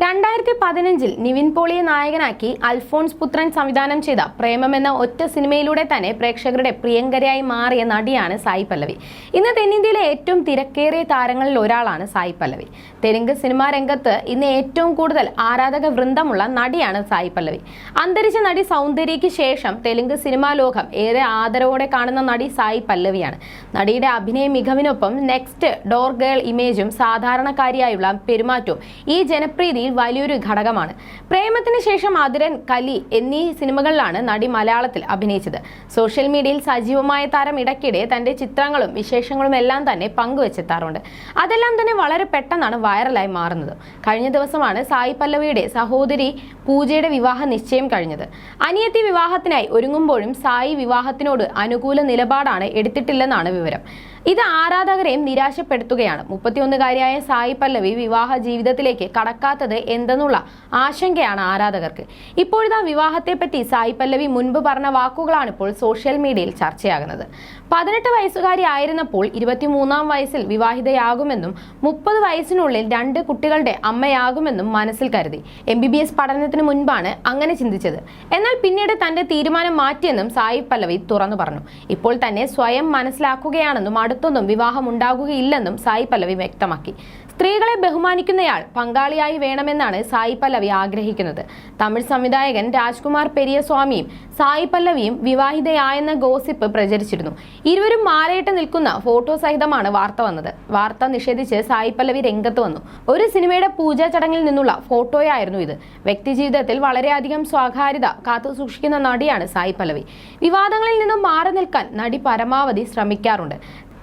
രണ്ടായിരത്തി പതിനഞ്ചിൽ നിവിൻ പോളിയെ നായകനാക്കി അൽഫോൺസ് പുത്രൻ സംവിധാനം ചെയ്ത പ്രേമം എന്ന ഒറ്റ സിനിമയിലൂടെ തന്നെ പ്രേക്ഷകരുടെ പ്രിയങ്കരയായി മാറിയ നടിയാണ് സായി പല്ലവി. ഇന്ന് തെന്നിന്ത്യയിലെ ഏറ്റവും തിരക്കേറിയ താരങ്ങളിൽ ഒരാളാണ് സായി പല്ലവി. തെലുങ്ക് സിനിമാ രംഗത്ത് ഇന്ന് ഏറ്റവും കൂടുതൽ ആരാധക വൃന്ദമുള്ള നടിയാണ് സായി പല്ലവി. അന്തരിച്ച നടി സൗന്ദര്യയ്ക്ക് ശേഷം തെലുങ്ക് സിനിമാ ലോകം ഏറെ ആദരവോടെ കാണുന്ന നടി സായി പല്ലവിയാണ്. നടിയുടെ അഭിനയ മികവിനൊപ്പം നെക്സ്റ്റ് ഡോർ ഗേൾ ഇമേജും സാധാരണക്കാരിയായുള്ള പെരുമാറ്റവും ഈ ജനപ്രീതിയിൽ വലിയൊരു ഘടകമാണ്. പ്രേമത്തിന് ശേഷം അതിരൻ കലി എന്നീ സിനിമകളിലാണ് നടി മലയാളത്തിൽ അഭിനയിച്ചത്. സോഷ്യൽ മീഡിയയിൽ സജീവമായ താരം ഇടയ്ക്കിടെ തന്റെ ചിത്രങ്ങളും വിശേഷങ്ങളും എല്ലാം തന്നെ പങ്കുവച്ചെത്താറുണ്ട്. അതെല്ലാം തന്നെ വളരെ പെട്ടെന്നാണ് വൈറലായി മാറുന്നത്. കഴിഞ്ഞ ദിവസമാണ് സായി പല്ലവിയുടെ സഹോദരി പൂജയുടെ വിവാഹ നിശ്ചയം കഴിഞ്ഞത്. അനിയത്തി വിവാഹത്തിനായി ഒരുങ്ങുമ്പോഴും സായി വിവാഹത്തിനോട് അനുകൂല നിലപാടാണ് എടുത്തിട്ടില്ലെന്നാണ് വിവരം. ഇത് ആരാധകരെയും നിരാശപ്പെടുത്തുകയാണ്. മുപ്പത്തിയൊന്നുകാരിയായ സായി പല്ലവി വിവാഹ ജീവിതത്തിലേക്ക് കടക്കാത്തത് എന്തെന്നുള്ള ആശങ്കയാണ് ആരാധകർക്ക്. ഇപ്പോഴിതാ വിവാഹത്തെപ്പറ്റി സായി പല്ലവി മുൻപ് പറഞ്ഞ വാക്കുകളാണ് ഇപ്പോൾ സോഷ്യൽ മീഡിയയിൽ ചർച്ചയാകുന്നത്. പതിനെട്ട് വയസ്സുകാരി ആയിരുന്നപ്പോൾ ഇരുപത്തിമൂന്നാം വയസ്സിൽ വിവാഹിതയാകുമെന്നും മുപ്പത് വയസ്സിനുള്ളിൽ രണ്ട് കുട്ടികളുടെ അമ്മയാകുമെന്നും മനസ്സിൽ കരുതി. എം ബി ബി എസ് പഠനത്തിന് മുൻപാണ് അങ്ങനെ ചിന്തിച്ചത്. എന്നാൽ പിന്നീട് തന്റെ തീരുമാനം മാറ്റിയെന്നും സായി പല്ലവി തുറന്നു പറഞ്ഞു. ഇപ്പോൾ തന്നെ സ്വയം മനസ്സിലാക്കുകയാണെന്നും അടുത്തൊന്നും വിവാഹം ഉണ്ടാകുകയില്ലെന്നും സായി പല്ലവി വ്യക്തമാക്കി. സ്ത്രീകളെ ബഹുമാനിക്കുന്നയാൾ പങ്കാളിയായി വേണമെന്നാണ് സായി പല്ലവി ആഗ്രഹിക്കുന്നത്. തമിഴ് സംവിധായകൻ രാജ്കുമാർ പെരിയസ്വാമിയും സായി പല്ലവിയും വിവാഹിതയായെന്ന ഗോസിപ്പ് പ്രചരിച്ചിരുന്നു. ഇരുവരും മാലയിട്ട് നിൽക്കുന്ന ഫോട്ടോ സഹിതമാണ് വാർത്ത വന്നത്. വാർത്ത നിഷേധിച്ച് സായി പല്ലവി രംഗത്ത് വന്നു. ഒരു സിനിമയുടെ പൂജാ ചടങ്ങിൽ നിന്നുള്ള ഫോട്ടോയായിരുന്നു ഇത്. വ്യക്തിജീവിതത്തിൽ വളരെയധികം സ്വകാര്യത കാത്തു സൂക്ഷിക്കുന്ന നടിയാണ് സായി പല്ലവി. വിവാദങ്ങളിൽ നിന്നും മാറി നിൽക്കാൻ നടി പരമാവധി ശ്രമിക്കാറുണ്ട്.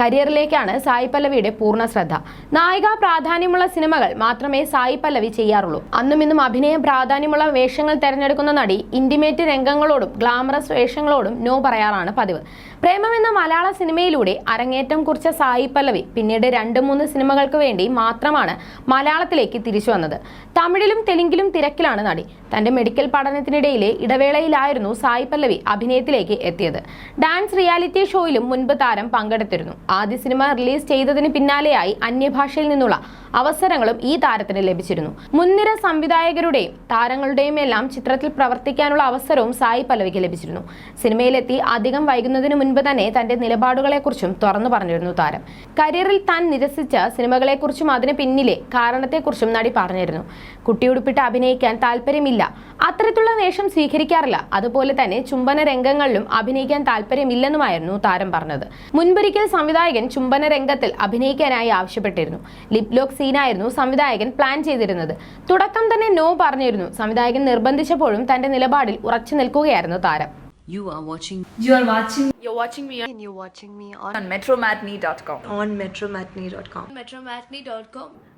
കരിയറിലേക്കാണ് സായി പല്ലവിയുടെ പൂർണ ശ്രദ്ധ. നായിക പ്രാധാന്യമുള്ള സിനിമകൾ മാത്രമേ സായി പല്ലവി ചെയ്യാറുള്ളൂ. അന്നും ഇന്നും അഭിനയ പ്രാധാന്യമുള്ള വേഷങ്ങൾ തിരഞ്ഞെടുക്കുന്ന നടി ഇന്റിമേറ്റ് രംഗങ്ങളോടും ഗ്ലാമറസ് വേഷങ്ങളോടും നോ പറയാറാണ് പതിവ്. പ്രേമം എന്ന മലയാള സിനിമയിലൂടെ അരങ്ങേറ്റം കുറിച്ച സായി പല്ലവി പിന്നീട് രണ്ട് മൂന്ന് സിനിമകൾക്ക് വേണ്ടി മാത്രമാണ് മലയാളത്തിലേക്ക് തിരിച്ചു വന്നത്. തമിഴിലും തെലുങ്കിലും തിരക്കിലാണ് നടി. തന്റെ മെഡിക്കൽ പഠനത്തിനിടയിലെ ഇടവേളയിലായിരുന്നു സായി പല്ലവി അഭിനയത്തിലേക്ക് എത്തിയത്. ഡാൻസ് റിയാലിറ്റി ഷോയിലും മുൻപ് താരം പങ്കെടുത്തിരുന്നു. ആദ്യ സിനിമ റിലീസ് ചെയ്തതിന് പിന്നാലെയായി അന്യഭാഷയിൽ നിന്നുള്ള അവസരങ്ങളും ഈ താരത്തിന് ലഭിച്ചിരുന്നു. മുൻനിര സംവിധായകരുടെയും താരങ്ങളുടെയും എല്ലാം ചിത്രത്തിൽ പ്രവർത്തിക്കാനുള്ള അവസരവും സായി പല്ലവിക്ക് ലഭിച്ചിരുന്നു. സിനിമയിലെത്തി അധികം വൈകുന്നതിന് മുൻപ് തന്നെ തന്റെ നിലപാടുകളെക്കുറിച്ചും തുറന്നു പറഞ്ഞിരുന്നു താരം. കരിയറിൽ താൻ നിരസിച്ച സിനിമകളെക്കുറിച്ചും അതിന് പിന്നിലെ കാരണത്തെക്കുറിച്ചും നടി പറഞ്ഞിരുന്നു. കുട്ടിയുടുപ്പിട്ട് അഭിനയിക്കാൻ താല്പര്യമില്ല. അത്തരത്തിലുള്ള വേഷം സ്വീകരിക്കാറില്ല അതുപോലെ തന്നെ ചുംബന രംഗങ്ങളിലും അഭിനയിക്കാൻ താല്പര്യമില്ലെന്നുമായിരുന്നു താരം പറഞ്ഞത് മുൻപൊരിക്കൽ സംവിധായകൻ ചുംബന രംഗത്തിൽ അഭിനയിക്കാനായി ആവശ്യപ്പെട്ടിരുന്നു ലിപ് ലോക്ക് സീനായിരുന്നു സംവിധായകൻ പ്ലാൻ ചെയ്തിരുന്നത് തുടക്കം തന്നെ നോ പറഞ്ഞിരുന്നു സംവിധായകൻ നിർബന്ധിച്ചപ്പോഴും തന്റെ നിലപാടിൽ ഉറച്ചു നിൽക്കുകയായിരുന്നു താരം You are watching You are watching You're watching me on, and you're watching me on, on metromatney.com. on metromatney.com. Metromatney.com.